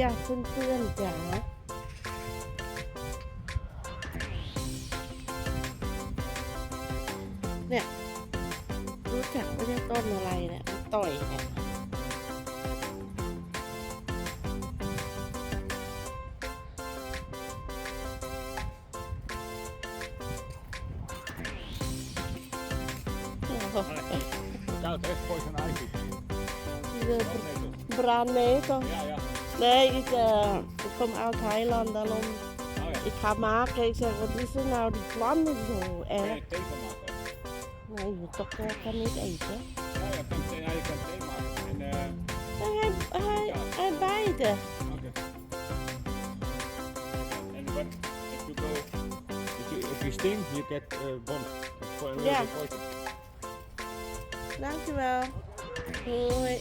จ้ะเพื่อนๆจ๋าเนี่ยรู้จักไม่ใช่ต้นอะไรเนี่ยต่อยเนี่ย Tää on Espoisen aikin. De brandnetel. Ja, ja. Nee, ik, eh, ik kom uit Thailand, daarom Oh ja. ik ga maken. Ik zeg, wat is er nou, die planten zo Kan erg? je thee van maken? Nee, toch kan niet eten. Ja, ja, kan thee, ja, je kan thee maken. En, eh, En hij, hij, hij beide. oké. And what, if you go, if you, if you sting, you get uh, Ja. Dankjewel. Hoi.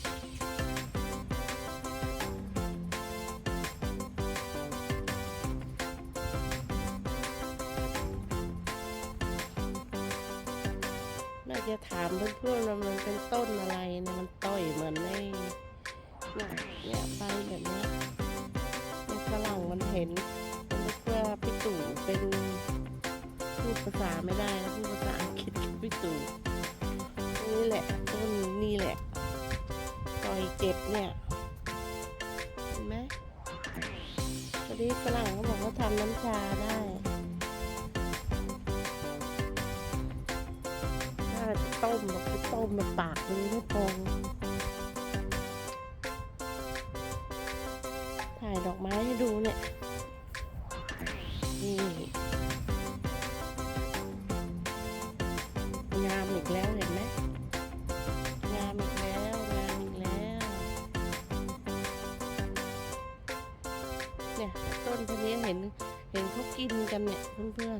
จะถามเพื่อนๆว่ามันเป็นต้นอะไรเนี่ยมันต่อยเหมือนในเนี่ยเนี่ยใบแบบนี้ในฝรั่งมันเห็นมันนึกว่าพี่ตู่เป็นพูดภาษาไม่ได้นะพูดภาษาอังกฤษพี่ตู่นี่แหละต้นนี่แหละต่อยเจ็บเนี่ยเห็นไหมตอนนี้ฝรั่งเขาบอกว่าทำน้ำชาได้ จะต้มแบบต้มมันปากเลยไม่ตรงถ่ายดอกไม้ให้ดูเนี่ยนี่งามอีกแล้วเห็นไหมงามอีกแล้วงามอีกแล้ว เนี่ยต้นพวกนี้เห็นเห็นเขากินกันเนี่ยเพื่อน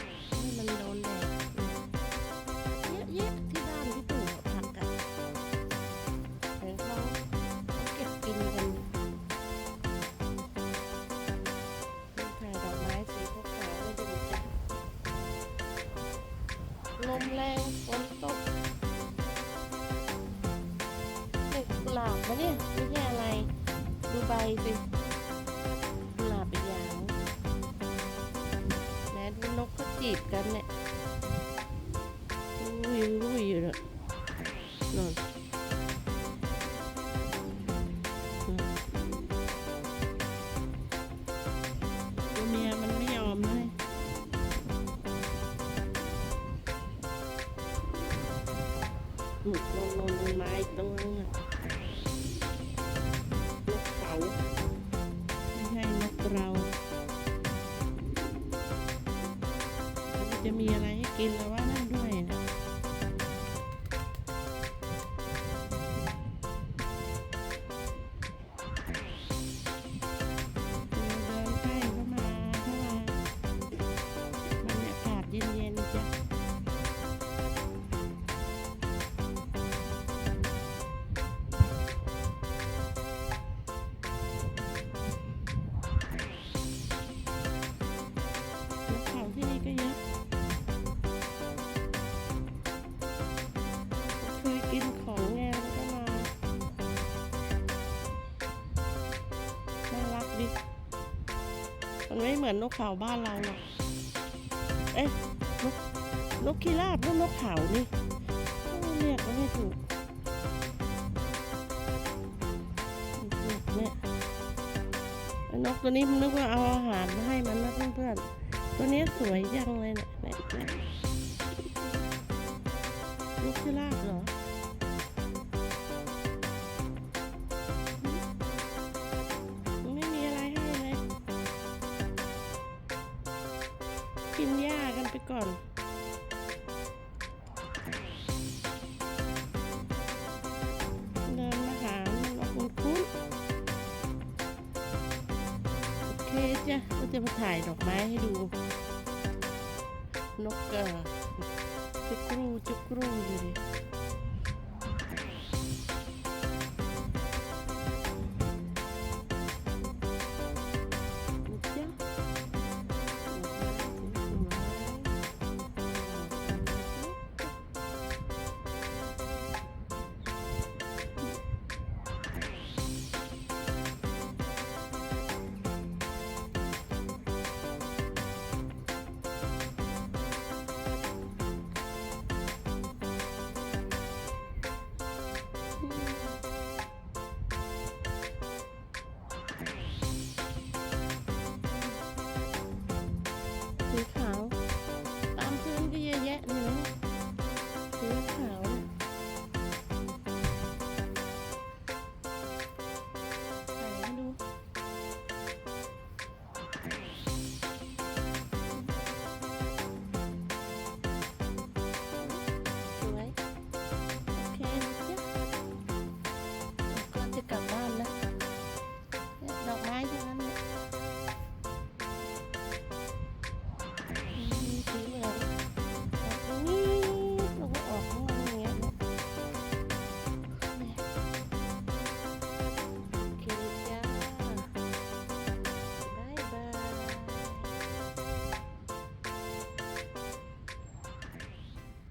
ๆมันโดนแดด เนี่ยะที่บ้านพี่ตู่ผักอะเห็นเขาเก็บกินกันถ่ายดอกไม้สีขาวๆไม่ดูจ้ะลมแรงฝนตกเด็กกุหลาบนะเนี่ยไม่ใช่อะไร ดูใบสิกุหลาบอีกอย่างแม้ดูนกก็จีบกันเนี่ย อุ้ยอุ้ยอยู่นะนอนอืมตัวเมียมันไม่ยอมเลยอืมลงลงลงไม้ตัวนึงอะนกเขาไม่ใช่นกเราจะมีอะไรให้กินแล้วว่านั่นด้ ไม่เหมือนนกเขาบ้านเราหรอกเอ๊ะนกนกพิราบหรือนกเขานี่เรียกก็ไม่ถูกเนี่ยนกตัวนี้มันนึกว่าเอาอาหารมาให้มันนะเพื่อนๆตัวนี้สวยจังเลยเนี่ยนี่ยเนี่ยนกพิราบเหรอ กินหญ้ากันไปก่อน เดินมาหามันว่าคุณคุณโอเคจ้ะก็จะมาถ่ายดอกไม้ให้ดู นกเอ่อจุกรูจุกรูอยู่ดิ